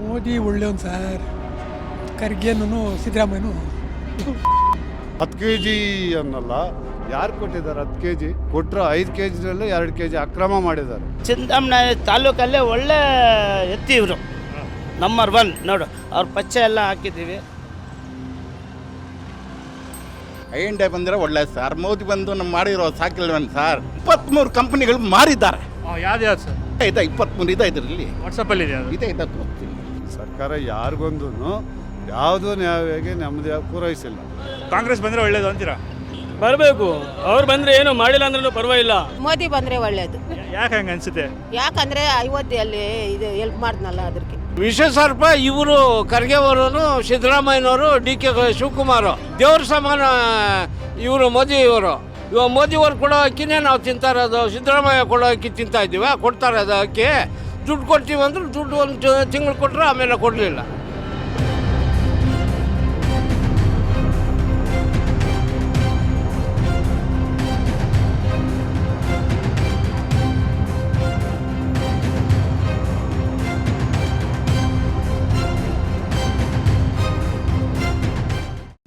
ಮೋದಿ ಒಳ್ಳೆಯವನು ಸರ್. ಖರ್ಗೆನೂ ಸಿದ್ದರಾಮಯ್ಯನು. ಹತ್ತು K G ಅನ್ನಲ್ಲ ಯಾರು ಕೊಟ್ಟಿದ್ದಾರೆ ಹತ್ತು ಕೆ ಜಿ ಕೊಟ್ಟರು ಐದು ಕೆ ಜಿನಲ್ಲೇ ಎರಡು ಕೆ ಜಿ ಅಕ್ರಮ ಮಾಡಿದ್ದಾರೆ. ಚಿಂತಾಮಣಿ ತಾಲೂಕಲ್ಲೇ ಒಳ್ಳೆ ಎತ್ತಿ ಇವರು. ನಂಬರ್ ಒನ್ ನೋಡು ಅವ್ರ ಪಚ್ಚೆ ಎಲ್ಲ ಹಾಕಿದ್ದೀವಿ. ಐನ್ ಡೇ ಬಂದರೆ ಒಳ್ಳೆ ಸರ್ ಮೋದಿ ಬಂದು ನಮ್ಮ ಮಾಡಿರೋ ಸಾಕಿಲ್ವನ್ ಸರ್? ಇಪ್ಪತ್ತ್ಮೂರು ಕಂಪ್ನಿಗಳು ಮಾರಿದ್ದಾರೆ. ಯಾವ್ದು ಯಾವ್ದು ಸರ್? ಇದೆ ಇಪ್ಪತ್ತ್ಮೂರು ಇದೆ ಇದರಲ್ಲಿ. ವಾಟ್ಸಪ್ಪಲ್ಲಿ ಇದೆ ಇದೆ ಇದೆ ಸರ್ಕಾರ ಯಾರಿಗೊಂದು ಯಾವುದೂ ನ್ಯಾಯವಾಗಿ ನೆಮ್ಮದಿ ಪೂರೈಸಿಲ್ಲ. ಕಾಂಗ್ರೆಸ್ ಬಂದರೆ ಒಳ್ಳೇದು ಅಂತೀರಾ? ಬರಬೇಕು. ಅವ್ರು ಬಂದ್ರೆ ಏನು ಮಾಡಿಲ್ಲ ಅಂದ್ರೂ ಪರವಾಗಿಲ್ಲ. ಮೋದಿ ಬಂದರೆ ಒಳ್ಳೇದು. ಯಾಕೆ ಹಂಗೆ ಅನ್ಸುತ್ತೆ? ಯಾಕಂದರೆ ಅಯೋಧ್ಯೆಯಲ್ಲಿ ಇದು ಹೆಲ್ಪ್ ಮಾಡಿದ್ನಲ್ಲ ಅದಕ್ಕೆ ವಿಶೇಷ ಸರ್ಪ ಇವರು ಖರ್ಗೆ ಅವರು ಸಿದ್ದರಾಮಯ್ಯನವರು ಡಿ ಕೆ ಶಿವಕುಮಾರ್. ದೇವ್ರ ಸಮಾನ ಇವರು ಮೋದಿ ಇವರು ಇವಾಗ ಮೋದಿ ಅವರು ಕೊಡೋ ಅಕ್ಕಿನೇ ನಾವು ತಿಂತಾ ಇರೋದು ಸಿದ್ದರಾಮಯ್ಯ ಕೊಡೋ ಅಕ್ಕಿ ತಿಂತಾ ಇದ್ದೀವ ಕೊಡ್ತಾರೆ ಅದು ಅಕ್ಕಿ ದುಡ್ಡು ಕೊಡ್ತೀವಿ ಅಂದ್ರೆ ದುಡ್ಡು ಒಂದು ತಿಂಗಳು ಕೊಟ್ಟರೆ ಆಮೇಲೆ ಕೊಡಲಿಲ್ಲ.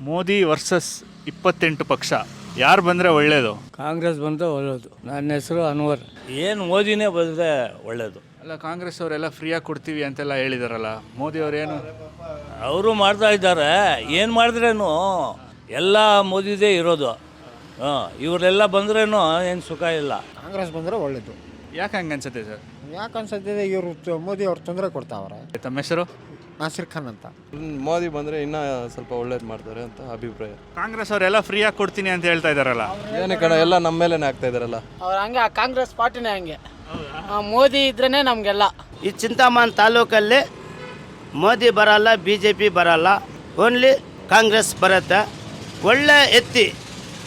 ಮೋದಿ ವರ್ಸಸ್ ಇಪ್ಪತ್ತೆಂಟು ಪಕ್ಷ ಯಾರು ಬಂದರೆ ಒಳ್ಳೇದು? ಕಾಂಗ್ರೆಸ್ ಬಂದ್ರೆ ಒಳ್ಳೇದು. ನನ್ನ ಹೆಸರು ಅನ್ವರ್. ಏನು ಮೋದಿನೇ ಬಂದರೆ ಒಳ್ಳೆಯದು ಅಲ್ಲ ಕಾಂಗ್ರೆಸ್ ಅವರೆಲ್ಲ ಫ್ರೀಯಾಗಿ ಕೊಡ್ತೀವಿ ಅಂತೆಲ್ಲ ಹೇಳಿದಾರಲ್ಲ. ಮೋದಿ ಅವರೇನು ಅವರು ಮಾಡ್ತಾ ಇದ್ದಾರೆ. ಏನು ಮಾಡಿದ್ರೇನು? ಎಲ್ಲ ಮೋದಿದೇ ಇರೋದು. ಹಾಂ ಇವರೆಲ್ಲ ಬಂದ್ರೇನು ಏನು ಸುಖ ಇಲ್ಲ. ಕಾಂಗ್ರೆಸ್ ಬಂದರೆ ಒಳ್ಳೇದು. ಯಾಕೆ ಹಂಗೆ ಅನ್ಸುತ್ತೆ ಸರ್? ಯಾಕೆ ಅನ್ಸತ್ತಿದೆ ಇವರು ಮೋದಿ ಅವ್ರು ತೊಂದರೆ ಕೊಡ್ತಾವ್ರೆ. ತಮ್ಮ ಹೆಸರು? ನಾಸಿರ್ ಖಾನ್ ಅಂತ. ಮೋದಿ ಬಂದರೆ ಇನ್ನೂ ಸ್ವಲ್ಪ ಒಳ್ಳೇದು ಮಾಡ್ತಾರೆ ಅಂತ ಅಭಿಪ್ರಾಯ. ಕಾಂಗ್ರೆಸ್ ಅವರೆಲ್ಲ ಫ್ರೀಯಾಗಿ ಕೊಡ್ತೀನಿ ಅಂತ ಹೇಳ್ತಾ ಇದಾರಲ್ಲ. ಏನೇ ಕಣ ಎಲ್ಲ ನಮ್ಮ ಮೇಲೇನೆ ಆಗ್ತಾ ಇದಾರಲ್ಲ. ಅವ್ರು ಹಂಗೆ ಆ ಕಾಂಗ್ರೆಸ್ ಪಾರ್ಟಿನೇ ಹಂಗೆ. ಮೋದಿ ಇದ್ರೇ ನಮಗೆಲ್ಲ. ಈ ಚಿಂತಾಮನ್ ತಾಲೂಕಲ್ಲಿ ಮೋದಿ ಬರಲ್ಲ ಬಿ ಜೆ ಪಿ ಬರಲ್ಲ ಓನ್ಲಿ ಕಾಂಗ್ರೆಸ್ ಬರುತ್ತೆ. ಒಳ್ಳೆ ಎತ್ತಿ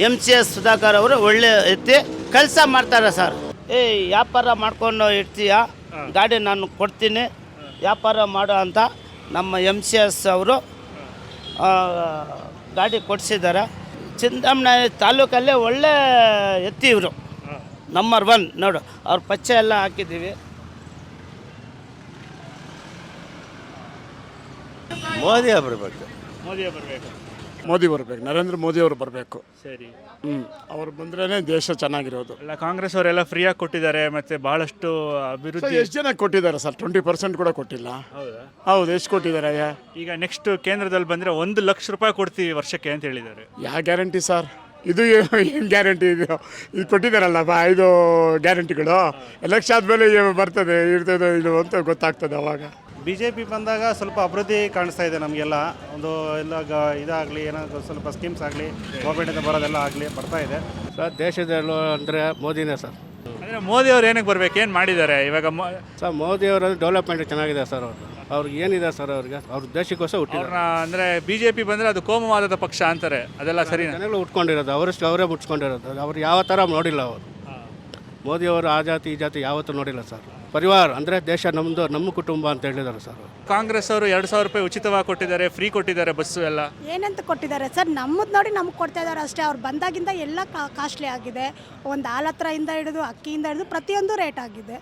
ಎಂ ಸಿ ಎಸ್ ಸುಧಾಕರ್ ಅವರು ಒಳ್ಳೆ ಎತ್ತಿ ಕೆಲಸ ಮಾಡ್ತಾರೆ ಸರ್. ಏ ವ್ಯಾಪಾರ ಮಾಡ್ಕೊಂಡು ಇರ್ತೀಯ? ಗಾಡಿ ನಾನು ಕೊಡ್ತೀನಿ. ವ್ಯಾಪಾರ ಮಾಡೋ ಅಂತ ನಮ್ಮ ಎಂ ಸಿ ಎಸ್ ಅವರು ಗಾಡಿ ಕೊಡಿಸಿದ್ದಾರೆ. ಚಿಂತಾಮಣಿ ತಾಲೂಕಲ್ಲೇ ಒಳ್ಳೆ ಎತ್ತಿ ಇವರು. ನಂಬರ್ ಒನ್ ನೋಡು ಅವ್ರ ಪಚ್ಚೆ ಎಲ್ಲ ಹಾಕಿದ್ದೀವಿ. ಮೋದಿ ಬರಬೇಕು. ಮೋದಿ ಬರಬೇಕು. ಮೋದಿ ಬರಬೇಕು ನರೇಂದ್ರ ಮೋದಿ ಅವರು ಬರಬೇಕು. ಸರಿ. ಹ್ಞೂ ಅವ್ರು ಬಂದ್ರೇ ದೇಶ ಚೆನ್ನಾಗಿರೋದು. ಎಲ್ಲ ಕಾಂಗ್ರೆಸ್ ಅವರೆಲ್ಲ ಫ್ರೀಯಾಗಿ ಕೊಟ್ಟಿದ್ದಾರೆ ಮತ್ತೆ ಬಹಳಷ್ಟು ಅಭಿವೃದ್ಧಿ ಎಷ್ಟು ಜನ ಕೊಟ್ಟಿದ್ದಾರೆ ಸರ್? ಟ್ವೆಂಟಿ ಪರ್ಸೆಂಟ್ ಕೂಡ ಕೊಟ್ಟಿಲ್ಲ. ಹೌದಾ? ಹೌದು ಎಷ್ಟು ಕೊಟ್ಟಿದ್ದಾರೆ? ಈಗ ನೆಕ್ಸ್ಟ್ ಕೇಂದ್ರದಲ್ಲಿ ಬಂದರೆ ಒಂದು ಲಕ್ಷ ರೂಪಾಯಿ ಕೊಡ್ತೀವಿ ವರ್ಷಕ್ಕೆ ಅಂತ ಹೇಳಿದ್ದಾರೆ. ಯಾವ ಗ್ಯಾರಂಟಿ ಸರ್? ಇದು ಏನು ಗ್ಯಾರಂಟಿ ಇದು? ಇದು ಕೊಟ್ಟಿದ್ದಾರಲ್ಲ ಬಾ ಇದು ಗ್ಯಾರಂಟಿಗಳು ಎಲೆಕ್ಷನ್ ಆದಮೇಲೆ ಬರ್ತದೆ ಇರ್ತದೆ ಇದು ಅಂತ ಗೊತ್ತಾಗ್ತದೆ ಅವಾಗ. ಬಿ ಜೆ ಪಿ ಬಂದಾಗ ಸ್ವಲ್ಪ ಅಭಿವೃದ್ಧಿ ಕಾಣಿಸ್ತಾ ಇದೆ ನಮಗೆಲ್ಲ. ಒಂದು ಎಲ್ಲ ಗ ಇದಾಗಲಿ ಏನಾದರೂ ಸ್ವಲ್ಪ ಸ್ಕೀಮ್ಸ್ ಆಗಲಿ ಗೌರ್ಮೆಂಟಿಂದ ಬರೋದೆಲ್ಲ ಆಗಲಿ ಬರ್ತಾ ಇದೆ. ಸರ್ ದೇಶದಲ್ಲೂ ಅಂದರೆ ಮೋದಿನೇ ಸರ್. ಅಂದರೆ ಮೋದಿ ಅವ್ರು ಏನಕ್ಕೆ ಬರ್ಬೇಕು? ಏನು ಮಾಡಿದ್ದಾರೆ? ಇವಾಗ ಮೋ ಸರ್ ಮೋದಿ ಅವರ ಡೆವಲಪ್ಮೆಂಟ್ ಚೆನ್ನಾಗಿದೆ ಸರ್ ಅವರು ಅವ್ರಿಗೆ ಏನಿದೆ ಸರ್ ಅವ್ರಿಗೆ? ಅವ್ರ ದೇಶಕ್ಕೋಸ್ಕರ ಹುಟ್ಟಿದ್ರು ಅವ್ರನ್ನ ಅಂದರೆ ಬಿ ಜೆ ಪಿ ಬಂದರೆ ಅದು ಕೋಮವಾದದ ಪಕ್ಷ ಅಂತಾರೆ. ಅದೆಲ್ಲ ಸರಿ ಜನಗಳು ಉಟ್ಕೊಂಡಿರೋದು ಅವರಷ್ಟು ಅವರೇ ಮುಟ್ಸ್ಕೊಂಡಿರೋದು. ಅವ್ರು ಯಾವ ಥರ ನೋಡಿಲ್ಲ ಅವರು. ಮೋದಿಯವರು ಆ ಜಾತಿ ಈ ಜಾತಿ ಯಾವತ್ತೂ ನೋಡಿಲ್ಲ ಸರ್. ಪರಿವಾರ ಅಂದರೆ ದೇಶ ನಮ್ಮದು ನಮ್ಮ ಕುಟುಂಬ ಅಂತ ಹೇಳಿದ್ದಾರೆ ಸರ್ ಕಾಂಗ್ರೆಸ್ ಅವರು ಎರಡು ಸಾವಿರ ರೂಪಾಯಿ ಉಚಿತವಾಗಿ ಕೊಟ್ಟಿದ್ದಾರೆ ಫ್ರೀ ಕೊಟ್ಟಿದ್ದಾರೆ ಬಸ್ಸು ಎಲ್ಲ. ಏನಂತ ಕೊಟ್ಟಿದ್ದಾರೆ ಸರ್? ನಮ್ಮದು ನೋಡಿ ನಮ್ಗೆ ಕೊಡ್ತಾ ಇದ್ದಾರೆ ಅಷ್ಟೇ. ಅವ್ರು ಬಂದಾಗಿಂದ ಎಲ್ಲ ಕಾಸ್ಟ್ಲಿ ಆಗಿದೆ. ಒಂದು ಆಲತ್ರ ಹಿಡಿದು ಅಕ್ಕಿಯಿಂದ ಹಿಡಿದು ಪ್ರತಿಯೊಂದು ರೇಟ್ ಆಗಿದೆ.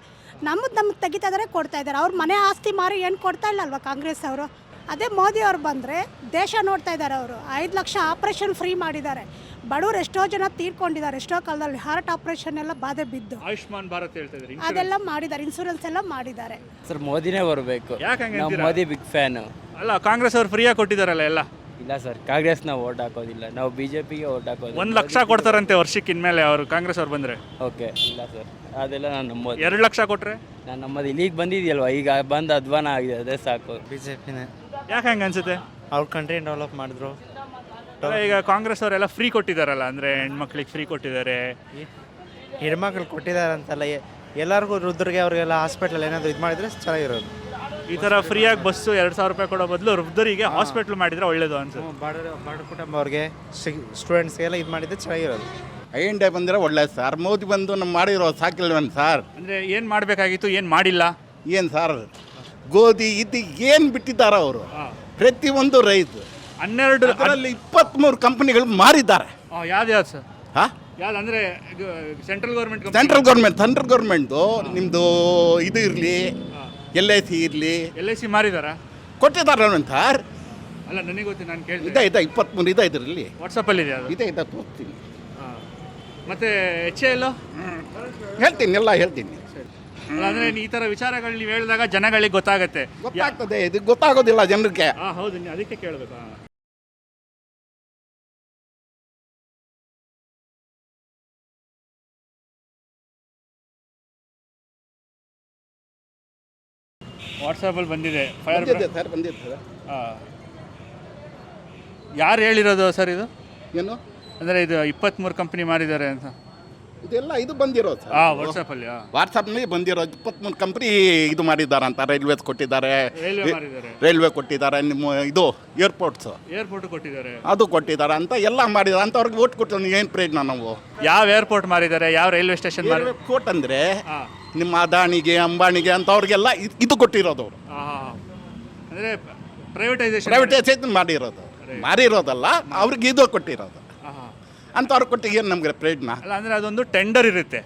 ನಮ್ಮದು ನಮಗೆ ತೆಗಿತಾ ಇದ್ದಾರೆ ಕೊಡ್ತಾ ಇದ್ದಾರೆ. ಅವ್ರ ಮನೆ ಆಸ್ತಿ ಮಾರಿ ಏನು ಕೊಡ್ತಾ ಇಲ್ಲ ಅಲ್ವಾ ಕಾಂಗ್ರೆಸ್ ಅವರು? ಅದೇ ಮೋದಿ ಅವರು ಬಂದರೆ ದೇಶ ನೋಡ್ತಾ ಇದ್ದಾರೆ ಅವರು. ಐದು ಲಕ್ಷ ಆಪ್ರೇಷನ್ ಫ್ರೀ ಮಾಡಿದ್ದಾರೆ. ಬಡವರು ಎಷ್ಟೋ ಜನ ತೀರ್ಕೊಂಡಿದ್ದಾರೆ. ಎಷ್ಟೋ ಕಾಲದಲ್ಲಿ ಹಾರ್ಟ್ ಆಪ್ರೇಷನ್ ಎಲ್ಲ ಬಾಧೆ ಬಿದ್ದು. ಆಯುಷ್ಮಾನ್ ಭಾರತ್ ಹೇಳ್ತಾ ಇದ್ದಾರೆ ಅದೆಲ್ಲ ಮಾಡಿದ್ದಾರೆ ಇನ್ಸೂರೆನ್ಸ್ ಎಲ್ಲ ಮಾಡಿದ್ದಾರೆ. ಸರ್ ಮೋದಿನೇ ಬರಬೇಕು. ಯಾಕೆ ಹಂಗೆ ನಾವು ಮೋದಿ ಬಿಗ್ ಫ್ಯಾನು ಅಲ್ಲ ಕಾಂಗ್ರೆಸ್ ಅವರು ಫ್ರೀಯಾಗಿ ಕೊಟ್ಟಿದ್ದಾರಲ್ಲ ಎಲ್ಲ? ಇಲ್ಲ ಸರ್ ಕಾಂಗ್ರೆಸ್ ನಾವು ಓಟ್ ಹಾಕೋದಿಲ್ಲ. ನಾವು ಬಿ ಜೆ ಪಿಗೆ ಓಟ್ ಹಾಕೋದು ಒಂದು ಲಕ್ಷ ಕೊಡ್ತಾರಂತೆ ವರ್ಷಕ್ಕೆ ಇನ್ಮೇಲೆ ಅವರು ಕಾಂಗ್ರೆಸ್ ಅವ್ರು ಬಂದರೆ. ಓಕೆ ಇಲ್ಲ ಸರ್. ಅದೆಲ್ಲ ನಾನು ನಂಬೋದು. ಎರಡು ಲಕ್ಷ ಕೊಟ್ಟರೆ ನಾನು ನಮ್ಮದು ಇಲ್ಲಿಗೆ ಬಂದಿದೆಯಲ್ವ? ಈಗ ಬಂದು ಅಧ್ವಾನ ಆಗಿದೆ ಅದೇ ಸಾಕು. ಬಿ ಜೆ ಪಿನೇ ಯಾಕೆ ಹಂಗೆ ಅನ್ಸುತ್ತೆ? ಅವ್ರ ಕಂಟ್ರಿ ಡೆವಲಪ್ ಮಾಡಿದ್ರು. ಅಲ್ಲ, ಈಗ ಕಾಂಗ್ರೆಸ್ ಅವರೆಲ್ಲ ಫ್ರೀ ಕೊಟ್ಟಿದ್ದಾರಲ್ಲ ಅಂದರೆ ಹೆಣ್ಮಕ್ಳಿಗೆ ಫ್ರೀ ಕೊಟ್ಟಿದ್ದಾರೆ. ಹೆಣ್ಮಕ್ಳು ಕೊಟ್ಟಿದ್ದಾರೆ ಅಂತಲ್ಲ ಎಲ್ಲರಿಗೂ ವೃದ್ಧರಿಗೆ ಅವ್ರಿಗೆಲ್ಲ ಹಾಸ್ಪಿಟ್ಲಲ್ಲಿ ಏನಾದರೂ ಇದು ಮಾಡಿದರೆ ಚೆನ್ನಾಗಿರೋದು. ಈ ಥರ ಫ್ರೀಯಾಗಿ ಬಸ್ಸು ಎರಡು ಸಾವಿರ ರೂಪಾಯಿ ಕೊಡೋ ಬದಲು ವೃದ್ಧರಿಗೆ ಹಾಸ್ಪಿಟ್ಲ್ ಮಾಡಿದ್ರೆ ಒಳ್ಳೇದು ಅನ್ಸುತ್ತೆ. ಬಡ ಬಡ ಕುಟುಂಬ ಅವ್ರಿಗೆ ಸ್ಟೂಡೆಂಟ್ಸ್ಗೆಲ್ಲ ಇದು ಮಾಡಿದ್ರೆ ಚೆನ್ನಾಗಿರೋದು. ಐನ್ ಡೇ ಬಂದರೆ ಒಳ್ಳೆ ಸರ್ ಮೋದಿ ಬಂದು ನಮ್ಮ ಮಾಡಿರೋ ಸಾಕಿಲ್ವನ್ ಸರ್ ಅಂದರೆ ಏನು ಮಾಡಬೇಕಾಗಿತ್ತು ಏನು ಮಾಡಿಲ್ಲ? ಏನು ಸರ್ ಗೋಧಿ ಇದು ಏನು ಬಿಟ್ಟಿದ್ದಾರೆ ಅವರು? ಪ್ರತಿಯೊಂದು ರೈತ ಹನ್ನೆರಡು ಅದರಲ್ಲಿ ಇಪ್ಪತ್ತ್ಮೂರು ಕಂಪನಿಗಳು ಮಾರಿದ್ದಾರೆ. ಯಾವ್ದು ಯಾವ್ದು ಸರ್ ಹಾಂ? ಯಾವ್ದು ಅಂದರೆ central government central government central ಗೌರ್ಮೆಂಟ್ದು ನಿಮ್ಮದು ಇದು ಇರಲಿ ಎಲ್ ಐ ಸಿ ಇರಲಿ. ಎಲ್ ಐ ಸಿ ಮಾರಿದಾರಾ? ನನ್ನ ಸರ್ ಅಲ್ಲ ನನಗೆ ಗೊತ್ತಿ ನಾನು ಕೇಳಿದೆ. ಇದೆ ಇದೆ ಇಪ್ಪತ್ತ್ಮೂರು ಇದೆ ಇದರಲ್ಲಿ. ವಾಟ್ಸಪ್ಪಲ್ಲಿ ಇದೆ ಅದು? ಇದೆ ಇದೆ ತೋರಿಸ್ತೀನಿ. ಮತ್ತೆ ಎಚ್ ಎಲ್ಲೋ? ಹೇಳ್ತೀನಿ ಎಲ್ಲ ಹೇಳ್ತೀನಿ. ಅಂದ್ರೆ ಈ ತರ ವಿಚಾರಗಳು ನೀವು ಹೇಳಿದಾಗ ಜನಗಳಿಗೆ ಗೊತ್ತಾಗುತ್ತೆ. ಗೊತ್ತಾಗ್ತದೆ ಇದು ಗೊತ್ತಾಗೋದಿಲ್ಲ ಜನರಿಗೆ ಹಾ ಹೌದು ನೀವು ಅದಕ್ಕೆ ಕೇಳಬೇಕು ವಾಟ್ಸಪ್ಪಲ್ಲಿ ಬಂದಿದೆ. ಫೈರ್ ಬಂದಿದೆ ಸರ್ ಬಂದಿದೆ ಸರ್ ಯಾರು ಹೇಳಿರೋದು ಸರ್ ಇದು? ಏನು? ಅಂದರೆ ಇದು ಇಪ್ಪತ್ತ್ಮೂರು ಕಂಪ್ನಿ ಮಾಡಿದ್ದಾರೆ ಅಂತ. ಇದೆಲ್ಲ ಇದು ಬಂದಿರೋದು ಹಾಂ ವಾಟ್ಸಪ್ಪಲ್ಲಿ ಹಾಂ ವಾಟ್ಸಪ್ನಲ್ಲಿ ಬಂದಿರೋ ಇಪ್ಪತ್ತ್ಮೂರು ಕಂಪ್ನಿ ಇದು ಮಾಡಿದ್ದಾರೆ ಅಂತ. ರೈಲ್ವೇಸ್ ಕೊಟ್ಟಿದ್ದಾರೆ. ರೈಲ್ವೆ ಮಾರಿದ್ದಾರೆ ರೈಲ್ವೆ ಕೊಟ್ಟಿದ್ದಾರೆ. ನಿಮ್ಮ ಇದು ಏರ್ಪೋರ್ಟ್ಸು ಏರ್ಪೋರ್ಟ್ ಕೊಟ್ಟಿದ್ದಾರೆ. ಅದು ಕೊಟ್ಟಿದ್ದಾರೆ ಅಂತ ಎಲ್ಲ ಮಾಡಿದ್ದಾರೆ ಅಂತ ಅವ್ರಿಗೆ ಓಟ್ ಕೊಟ್ಟು ಏನು ಪ್ರಯೋಜನ ನಾವು? ಯಾವ ಏರ್ಪೋರ್ಟ್ ಮಾಡಿದ್ದಾರೆ? ಯಾವ ರೈಲ್ವೆ ಸ್ಟೇಷನ್ ಮಾಡಿ ಕೋಟ್ ಅಂದರೆ ಹಾಂ ನಿಮ್ಮ ಅದಾಣಿಗೆ ಅಂಬಾಣಿಗೆ ಅಂತ ಅವ್ರಿಗೆಲ್ಲ ಇದ್- ಇದು ಕೊಟ್ಟಿರೋದು ಅವರು. ಹಾಂ ಅಂದರೆ ಪ್ರೈವೇಟೈಸೇಷನ್ ಪ್ರೈವೇಟೈಸೇಷನ್ ಮಾಡಿರೋದು. ಮಾರಿರೋದಲ್ಲ ಅವ್ರಿಗೆ ಇದು ಕೊಟ್ಟಿರೋದು. ಅವ್ರಿಗೆ ಕೊಟ್ಟಿಗೆ ಏನು ನಮಗೆ ಪ್ರಯೋಜನ ಅಲ್ಲ ಅಂದರೆ ಅದೊಂದು ಟೆಂಡರ್ ಇರುತ್ತೆ.